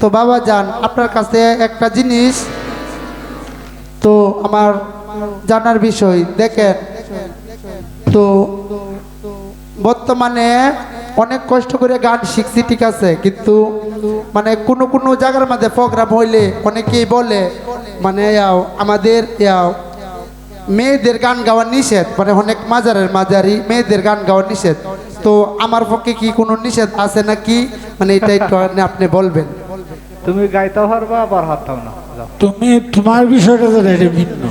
তো বাবা যান আপনার কাছে একটা জিনিস। তো আমার জানার বিষয় দেখেন। তো বর্তমানে অনেক কষ্ট করে গান শিখছি ঠিক আছে কিন্তু মানে কোনো কোনো জায়গার মধ্যে প্রোগ্রাম হইলে অনেকেই বলে মানে ইয়াও, আমাদের ইয়াও, মেয়েদের গান গাওয়া নিষেধ। মানে অনেক মাজারের মাজারি মেয়েদের গান গাওয়া নিষেধ। তো আমার পক্ষে কি কোনো নিষেধ আছে নাকি? মানে এটা একটু আপনি বলবেন। তুমি গাইতে পারবা, আবার হাততাও না। তুমি তোমার বিষয়টা তো ভিন্ন।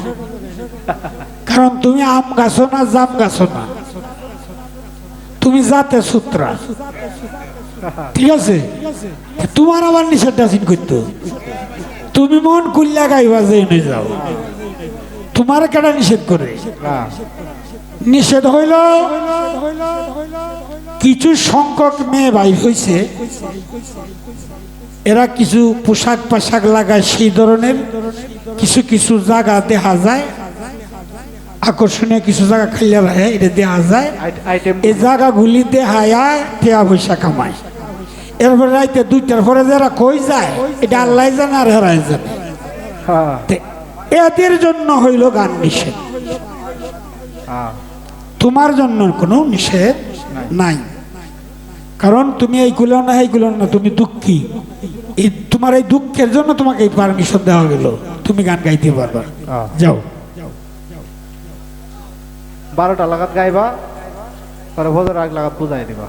কারণ তুমি আম গাছো না, জাম গাছো না। তুমি জাতে সূত্রা। ঠিক আছে? তোমার আবার নিষেধাসীন করতো। তুমি মন কুল্লা গাইবা যে যাও। তোমার কেটা নিষেধ করে? নিষেধ হইল কিছু সংখ্যক মেয়ে বাইর হয়েছে এরা কিছু পোশাক পাশাক লাগায় সেই ধরনের কিছু কিছু জায়গা দেখা যায় আকর্ষণীয় কিছু জায়গা খাইলে রাখে এটা দেখা যায় এই জায়গাগুলি দেখায়া টেয়া পয়সা কামায়। এরপরে রাইতে দুইটার পরে যারা কই যায় এটা আল্লাহ জানে আর হেরাই জানে। হ্যাঁ। এদের জন্য হইল গান নিষেধ। হ্যাঁ। তোমার জন্য কোনো নিষেধ নাই। কারণ তুমি এইগুলো না এইগুলো না তুমি দুঃখী। এই তোমার এই দুঃখের জন্য তোমাকে এই পারমিশন দেওয়া গেল। তুমি গান গাইতে পারবা। হ্যাঁ। যাও। বারোটা লাগাত গাইবা পরে ভোজের আগ লাগাত বুঝাই দিবা।